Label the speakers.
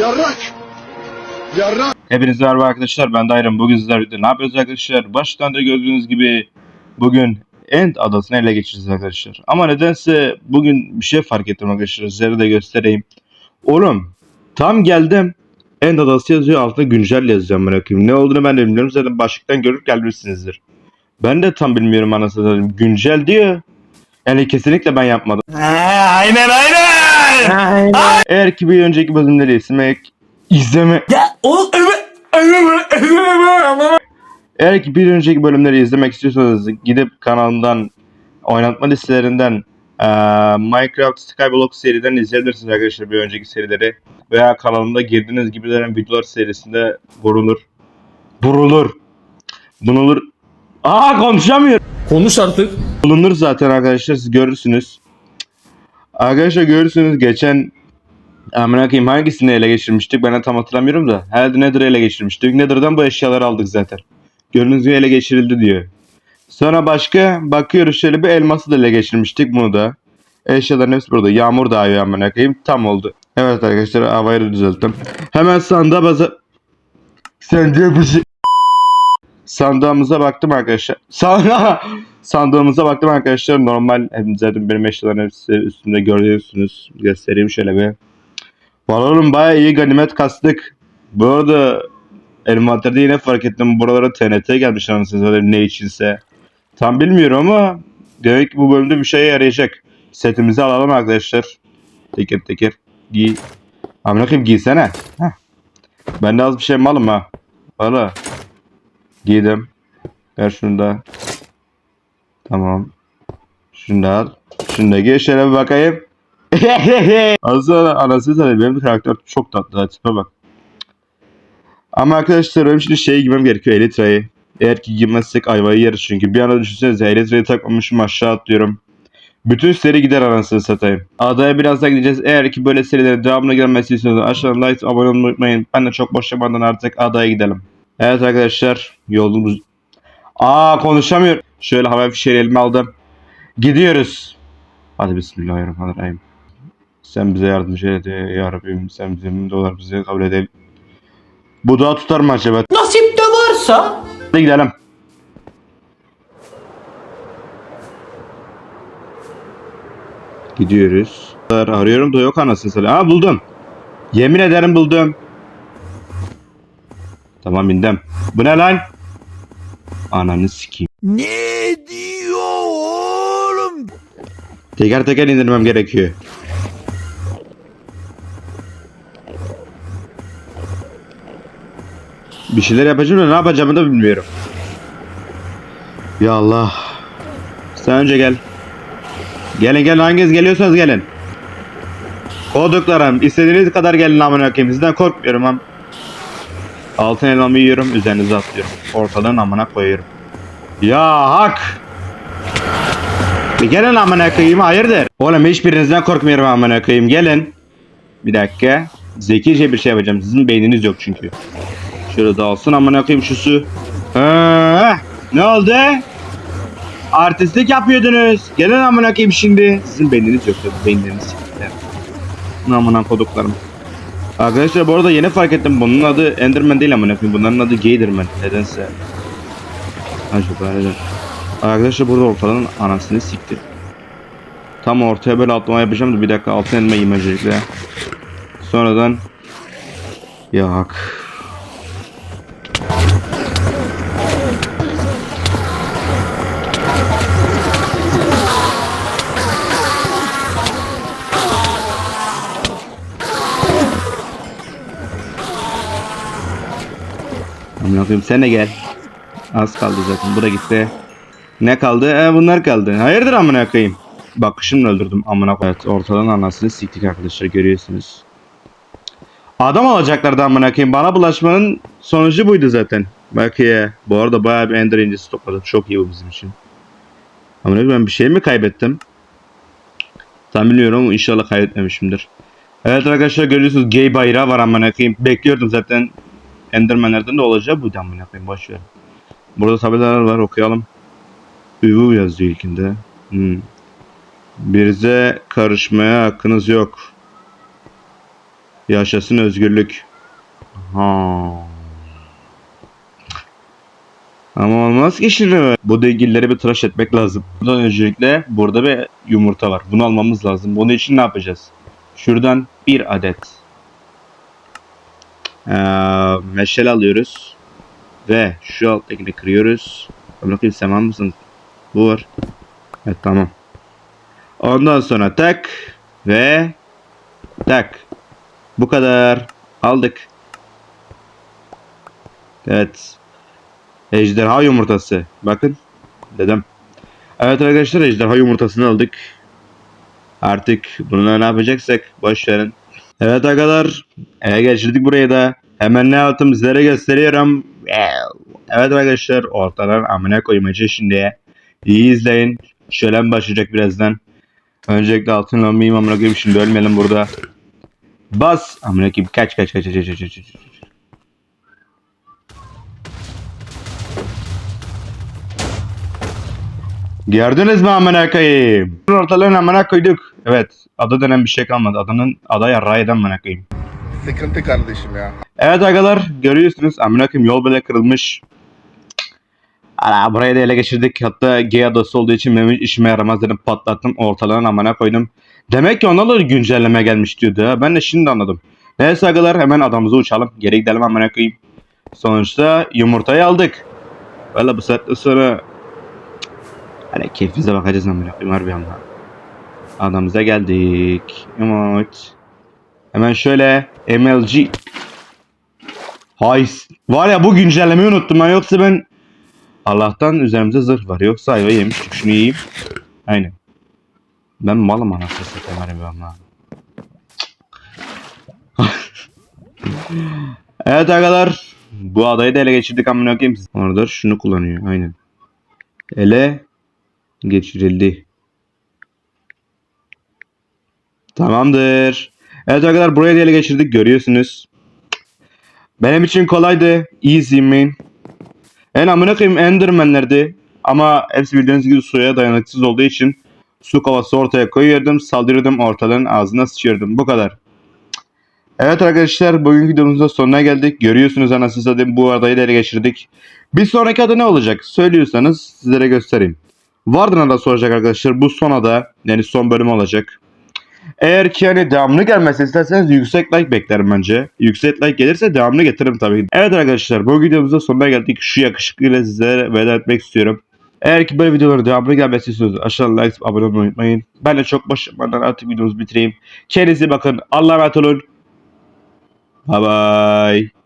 Speaker 1: Yarrak! Yarrak!
Speaker 2: Hepinize merhaba arkadaşlar ben Dairem bugün sizlerle ne yapıyoruz arkadaşlar? Baştan da gördüğünüz gibi bugün End adasını ele geçireceğiz arkadaşlar. Ama nedense bugün bir şey fark ettim arkadaşlar size de göstereyim. Oğlum tam geldim. End adası yazıyor altında güncel yazıyor bırakayım ne olduğunu ben de bilmiyorum zaten başlıktan görüp gelmişsinizdir. Ben de tam bilmiyorum anasını satayım. Güncel diyor. Yani kesinlikle ben yapmadım.
Speaker 3: Aynen aynen.
Speaker 2: Eğer ki bir önceki bölümleri izlemek izleme
Speaker 3: Ya oğlum
Speaker 2: Eğer ki bir önceki bölümleri izlemek istiyorsanız gidip kanalımdan oynatma listelerinden eee, Minecraft Skyblock seriden izleyebilirsiniz arkadaşlar bir önceki serileri. Veya kanalımda girdiğiniz gibilerin videolar serisinde vurulur. Vurulur. Bulunur. Aa konuşamıyorum.
Speaker 3: Konuş artık.
Speaker 2: Bulunur zaten arkadaşlar siz görürsünüz. Arkadaşlar görürsünüz geçen Amına koyayım hangisini ele geçirmiştik ben tam hatırlamıyorum da. Herhalde Nether'ı ele geçirmiştik. Nether'dan bu eşyaları aldık zaten. Gördüğünüz gibi ele geçirildi diyor. Sonra başka bakıyoruz şöyle bir elması da ele geçirmiştik bunu da. Eşyaların hepsi burada. Yağmur da yağıyor amına koyayım. Tam oldu. Evet arkadaşlar havayı düzelttim. Hemen sandığa baza... Sence bir şey... Sandığımıza baktım arkadaşlar. Sandığa... Sandığımıza baktım arkadaşlar. Normal zaten benim eşyaların hepsi üstünde görüyorsunuz. Göstereyim şöyle bir. Valla oğlum baya iyi ganimet kastık. Bu arada envanterde yine fark ettim. Buralara TNT gelmiş anasını ne içinse. Tam bilmiyorum ama demek ki bu bölümde bir şeye yarayacak. Setimizi alalım arkadaşlar. Teker teker giy. Amına koyayım giysene. Heh. Ben de az bir şey malım ha. Valla. Giydim. Ver şunu da. Tamam. Şunu da al. Şunu da giy şöyle bir bakayım. Aslında anasını satayım benim karakter çok tatlı. Tipe bak. Ama arkadaşlar benim şimdi şey giymem gerekiyor Elytra'yı. Eğer ki giymezsek ayvayı yeriz çünkü. Bir anda düşünsenize Elytra'yı takmamışım aşağı atlıyorum. Bütün seri gider anasını satayım. Adaya birazdan gideceğiz. Eğer ki böyle serilerin devamına gelmesi istiyorsanız aşağıdan like abone olmayı unutmayın. Ben de çok boş yapmadan artık adaya gidelim. Evet arkadaşlar yolumuz... Aa konuşamıyorum. Şöyle hava fişeği elime aldım. Gidiyoruz. Hadi bismillahirrahmanirrahim. Sen bize yardımcı et ya Rabbim. Sen bizim dolar bize kabul edelim. Bu da tutar mı acaba?
Speaker 3: Nasip de varsa.
Speaker 2: Hadi gidelim. Gidiyoruz. Arıyorum da yok anasını satayım. Aa buldum. Yemin ederim buldum. Tamam indim. Bu ne lan? Ananı sikeyim.
Speaker 3: Ne diyor oğlum?
Speaker 2: Teker teker indirmem gerekiyor. Bir şeyler yapacağım da ne yapacağımı da bilmiyorum. Ya Allah. Sen önce gel. Gelin gelin hanginiz geliyorsanız gelin. Koduklarım istediğiniz kadar gelin amına koyayım. Sizden korkmuyorum am. Altın elmamı yiyorum üzerinize atlıyorum. Ortadan amına koyuyorum. Ya hak. Bir gelin amına koyayım hayırdır? Oğlum hiçbirinizden korkmuyorum amına koyayım gelin. Bir dakika. Zekice bir şey yapacağım. Sizin beyniniz yok çünkü. Şöyle dağılsın amına koyayım şu su. Ha, ne oldu? Artistlik yapıyordunuz. Gelin amına koyayım şimdi. Sizin beyniniz yok tabii siktir. Amına koduklarım. Arkadaşlar bu arada yeni fark ettim. Bunun adı Enderman değil amına koyayım. Bunların adı Gatorman. Nedense. Acaba neden? Arkadaşlar burada ortadan anasını siktir. Tam ortaya böyle atlama yapacağım da bir dakika altın elma yiyeyim. Sonradan Yak. Amına koyayım sen de gel. Az kaldı zaten. Bu da gitti. Ne kaldı? E, bunlar kaldı. Hayırdır amına koyayım? Bakışımla öldürdüm amına koyayım. Evet, ortadan anasını siktik arkadaşlar görüyorsunuz. Adam olacaklardı amına koyayım. Bana bulaşmanın sonucu buydu zaten. Bak ya. Bu arada bayağı bir ender incisi topladık. Çok iyi bu bizim için. Amına ben bir şey mi kaybettim? Tam bilmiyorum inşallah kaybetmemişimdir. Evet arkadaşlar görüyorsunuz gay bayrağı var amına koyayım. Bekliyordum zaten. Endermanlerden de olacağı buydu amına koyayım boş ver. Burada tabelalar var okuyalım. Üvü yazıyor ilkinde. Hmm. Birze karışmaya hakkınız yok. Yaşasın özgürlük. Ha. Ama olmaz ki şimdi. Bu dengilleri bir tıraş etmek lazım. Bundan öncelikle burada bir yumurta var. Bunu almamız lazım. Bunun için ne yapacağız? Şuradan bir adet ee, meşale alıyoruz. Ve şu alttakini kırıyoruz. Bakayım tamam mısın? Bu var. Evet tamam. Ondan sonra tak ve tak. Bu kadar. Aldık. Evet. Ejderha yumurtası. Bakın. Dedim. Evet arkadaşlar ejderha yumurtasını aldık. Artık bununla ne yapacaksak boş verin. Evet arkadaşlar. Eve geçirdik buraya da. Hemen ne yaptım sizlere gösteriyorum. Evet arkadaşlar ortadan amına koymacı şimdi. İyi izleyin. Şölen başlayacak birazdan. Öncelikle altın lambayı amına koyayım şimdi ölmeyelim burada. Bas amına koyayım kaç kaç kaç kaç kaç kaç. kaç. Gördünüz mü amına koyayım? Ortalarını amına koyduk. Evet. Ada denen bir şey kalmadı. Adanın ada yarrağıydı amına koyayım.
Speaker 1: Sıkıntı kardeşim ya.
Speaker 2: Evet arkadaşlar görüyorsunuz amına koyayım yol böyle kırılmış. Ana burayı da ele geçirdik. Hatta G adası olduğu için benim işime yaramaz dedim patlattım ortalarına amına koydum. Demek ki ondan da güncelleme gelmiş diyordu ha. Ben de şimdi anladım. Neyse arkadaşlar hemen adamımıza uçalım. Geri gidelim amına koyayım. Sonuçta yumurtayı aldık. Valla bu saatten sonra Hani keyfimize bakacağız amına koyayım harbi ama. Adamıza geldik. Evet. Hemen şöyle MLG Hay var ya bu güncellemeyi unuttum ben yoksa ben Allah'tan üzerimizde zırh var yoksa ayva yemiştik şunu yiyeyim. Aynen. Ben malım anasını satayım harbi ama. evet arkadaşlar bu adayı da ele geçirdik amına koyayım. Orada şunu kullanıyor aynen. Ele geçirildi. Tamamdır. Evet arkadaşlar buraya ele geçirdik görüyorsunuz. Benim için kolaydı. Easy man. En amına koyayım Enderman'lerdi. Ama hepsi bildiğiniz gibi suya dayanıksız olduğu için su kovası ortaya koyuyordum, saldırıyordum, ortaların ağzına sıçıyordum. Bu kadar. Evet arkadaşlar bugünkü videomuzun sonuna geldik. Görüyorsunuz anasını satayım bu adayı da ele geçirdik. Bir sonraki adı ne olacak? Söylüyorsanız sizlere göstereyim. Vardın da soracak arkadaşlar. Bu son ada yani son bölüm olacak. Eğer ki hani devamlı gelmesi isterseniz yüksek like beklerim bence. Yüksek like gelirse devamlı getiririm tabii. Evet arkadaşlar bu videomuzda sonuna geldik. Şu yakışıklıyla sizlere veda etmek istiyorum. Eğer ki böyle videoların devamlı gelmesi istiyorsanız aşağıdan like abone olmayı unutmayın. Ben de çok başlamadan artık videomuzu bitireyim. Kendinize bakın. Allah'a emanet olun. Bye bye.